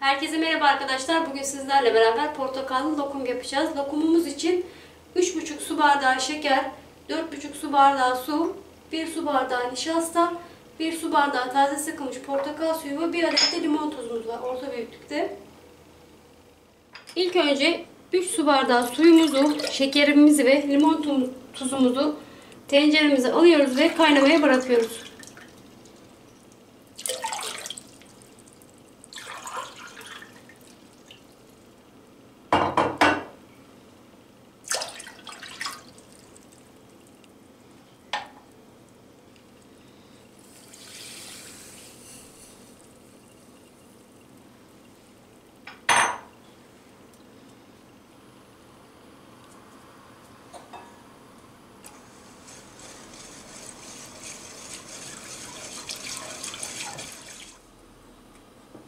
Herkese merhaba arkadaşlar. Bugün sizlerle beraber portakallı lokum yapacağız. Lokumumuz için 3,5 su bardağı şeker, 4,5 su bardağı su, 1 su bardağı nişasta, 1 su bardağı taze sıkılmış portakal suyu ve 1 adet de limon tozumuz var orta büyüklükte. İlk önce 3 su bardağı suyumuzu, şekerimizi ve limon tuzumuzu tenceremize alıyoruz ve kaynamaya bırakıyoruz.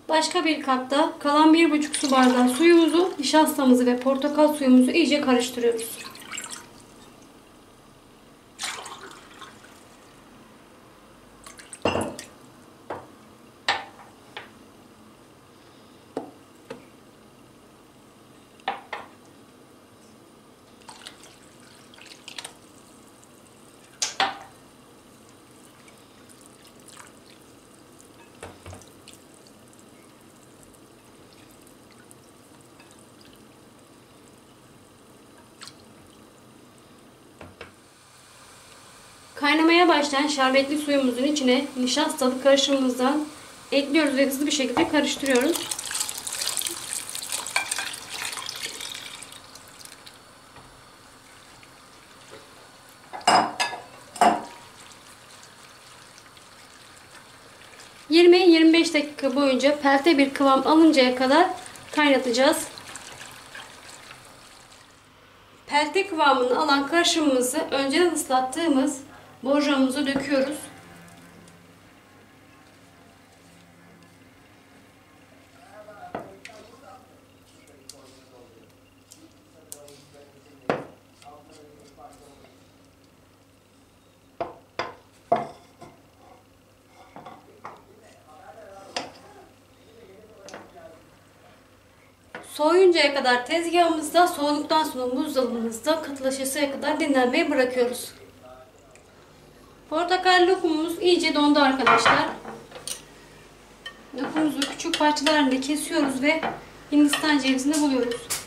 Başka bir kapta kalan 1,5 su bardağı suyumuzu, nişastamızı ve portakal suyumuzu iyice karıştırıyoruz. Kaynamaya başlayan şerbetli suyumuzun içine nişastalı karışımımızdan ekliyoruz ve hızlı bir şekilde karıştırıyoruz. ...20-25 dakika boyunca pelte bir kıvam alıncaya kadar kaynatacağız. Pelte kıvamını alan karışımımızı önceden ıslattığımız borcamımıza döküyoruz. Soğuyuncaya kadar tezgahımızda soğuduktan sonra buzdolabımızda katılaşasıya kadar dinlenmeye bırakıyoruz. Portakal lokumumuz iyice dondu arkadaşlar. Lokumumuzu küçük parçalarında kesiyoruz ve Hindistan cevizini buluyoruz.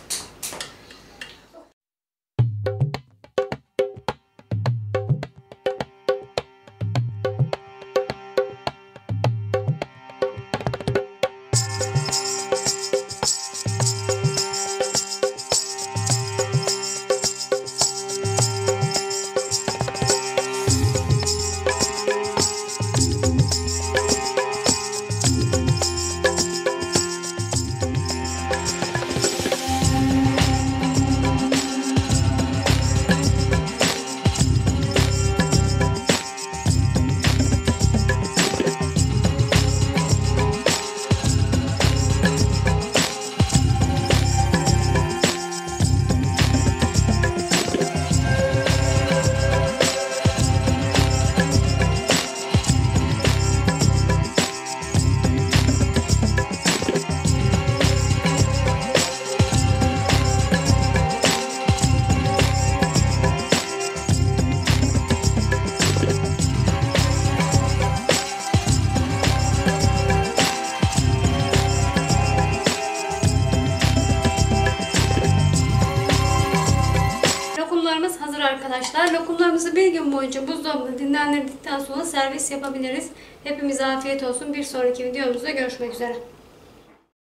Lokumlarımızı bir gün boyunca buzdolabında dinlendirdikten sonra servis yapabiliriz. Hepimize afiyet olsun. Bir sonraki videomuzda görüşmek üzere.